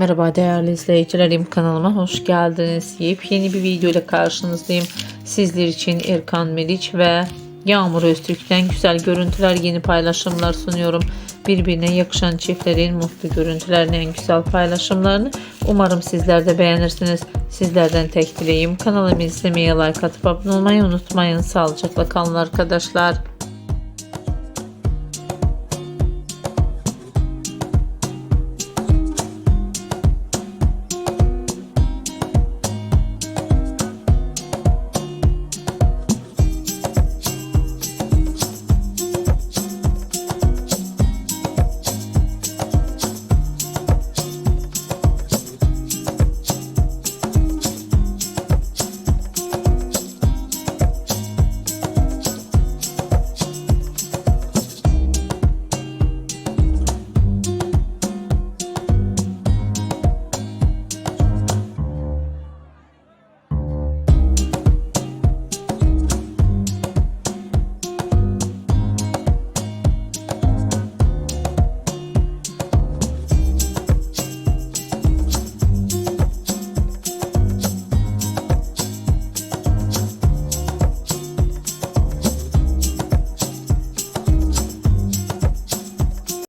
Merhaba değerli izleyicilerim kanalıma hoş geldiniz. Yepyeni bir video ile karşınızdayım. Sizler için Erkan Meriç ve Yağmur Öztürk'ten güzel görüntüler, yeni paylaşımlar sunuyorum. Birbirine yakışan çiftlerin mutlu görüntülerini, en güzel paylaşımlarını umarım sizler de beğenirsiniz. Sizlerden tek dileğim kanalımı izlemeye, like atıp abone olmayı unutmayın. Sağlıcakla kalın arkadaşlar.